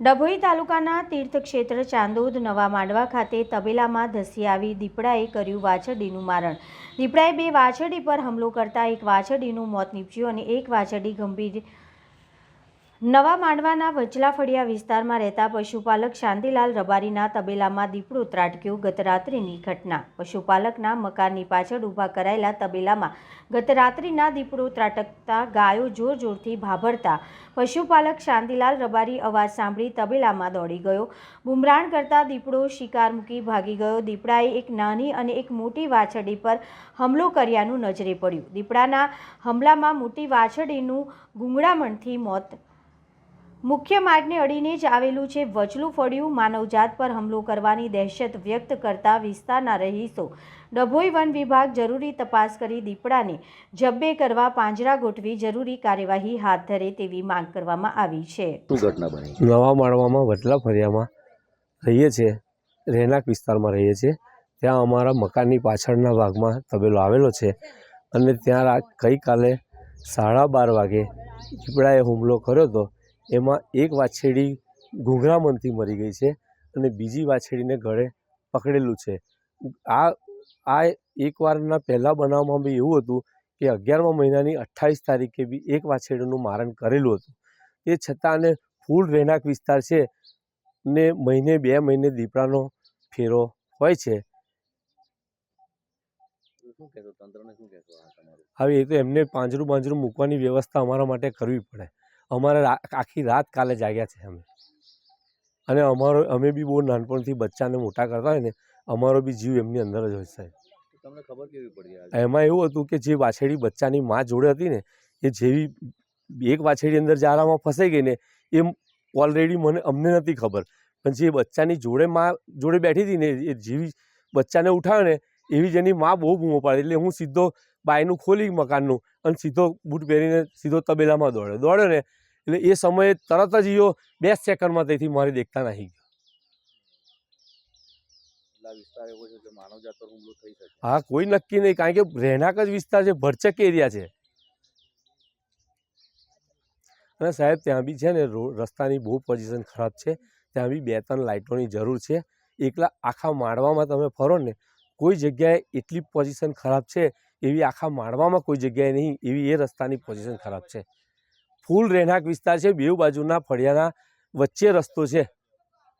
ડભોઈ તાલુકાના તીર્થક્ષેત્ર ચાંદોદ નવા માંડવા ખાતે તબેલામાં ધસી આવી દીપડાએ કર્યું વાછરડીનું મારણ. દીપડાએ બે વાછરડી પર હુમલો કરતા એક વાછરડીનું મોત નીપજ્યું અને એક વાછરડી ગંભીર નવા માંડવાના વચલા ફળિયા વિસ્તારમાં રહેતા પશુપાલક શાંતિલાલ રબારીના તબેલામાં દીપડો ત્રાટક્યો ગતરાત્રિની ઘટના. પશુપાલકના મકાનની પાછળ ઊભા કરાયેલા તબેલામાં ગતરાત્રિના દીપડો ત્રાટકતા ગાયો જોર જોરથી ભાભરતા પશુપાલક શાંતિલાલ રબારી અવાજ સાંભળી તબેલામાં દોડી ગયો. બુમરાણ કરતા દીપડો શિકાર મૂકી ભાગી ગયો. દીપડાએ એક નાની અને એક મોટી વાછરડી પર હુમલો કર્યાનું નજરે પડ્યું. દીપડાના હુમલામાં મોટી વાછરડીનું ગુંગળામણથી મોત મુખ્ય માર્ગને અડીને જ આવેલું છે વચલું ફળિયું. માનવજાત પર હુમલો કરવાની દહેશત વ્યક્ત કરતા વિસ્તારના રહીશો. ડભોઈ વન વિભાગ જરૂરી તપાસ કરી દીપડાને જબ્બે કરવા પાંજરા ગોઠવી જરૂરી કાર્યવાહી હાથ ધરે તેવી માંગ કરવામાં આવી છે. શું ઘટના બની નવા માળવામાં વટલા ફળિયામાં રહીએ છીએ. રહેણાંક વિસ્તારમાં રહીએ છીએ. ત્યાં અમારા મકાનની પાછળના ભાગમાં તબેલો આવેલો છે અને ત્યાં રા- ગઈકાલે સાડા બાર વાગે દીપડાએ હુમલો કર્યો હતો. એમાં એક વાછરડી ઘૂંઘરામણથી મરી ગઈ છે અને બીજી વાછરડીને ગળે પકડેલું છે. આ આ એકવારના પહેલાં બનાવમાં બી એવું હતું કે અગિયારમા મહિનાની અઠ્ઠાવીસ તારીખે બી એક વાછરડીનું મારણ કરેલું હતું. એ છતાં અને ફૂલ રહેણાંક વિસ્તાર છે ને મહિને બે મહિને દીપડાનો ફેરો હોય છે. હવે એ તો એમને પાંજરું પાંજરું મૂકવાની વ્યવસ્થા અમારા માટે કરવી પડે. અમારે આખી રાત કાલે જાગ્યા છે અમે. અને અમારો અમે બી બહુ નાનપણથી બચ્ચાને મોટા કરતા હોય ને અમારો બી જીવ એમની અંદર જ હોય સાહેબ. તમને ખબર કેવી પડી એમાં એવું હતું કે જે વાછેડી બચ્ચાની મા જોડે હતી ને એ જેવી એક વાછેડી અંદર જારામાં ફસાઈ ગઈ ને એ ઓલરેડી મને અમને નથી ખબર. પણ જે બચ્ચાની જોડે મા જોડે બેઠી હતી ને એ જેવી બચ્ચાને ઉઠાવ્યો ને એવી જ એની મા બહુ બૂમો પાડી. એટલે હું સીધો બાયનું ખોલી મકાનનું અને સીધો બૂટ પહેરીને સીધો તબેલામાં દોડ્યો દોડ્યો ને એટલે એ સમયે તરત જ ઈયો બે સેકન્ડમાં તેથી મારી દેખતા નહીં ગયો. હા કોઈ નક્કી નહીં કારણ કે રહેણાંક જ વિસ્તાર છે ભરચક એરિયા છે. અને સાહેબ ત્યાં બી છે ને રસ્તાની બહુ પોઝિશન ખરાબ છે. ત્યાં બી બે ત્રણ લાઇટોની જરૂર છે. એકલા આખા માળવામાં તમે ફરો ને કોઈ જગ્યાએ એટલી પોઝિશન ખરાબ છે એવી આખા માળવામાં કોઈ જગ્યાએ નહીં, એવી એ રસ્તાની પોઝિશન ખરાબ છે. ફૂલ રહેણાંક વિસ્તાર છે બેઉ બાજુના ફળિયાના વચ્ચે રસ્તો છે.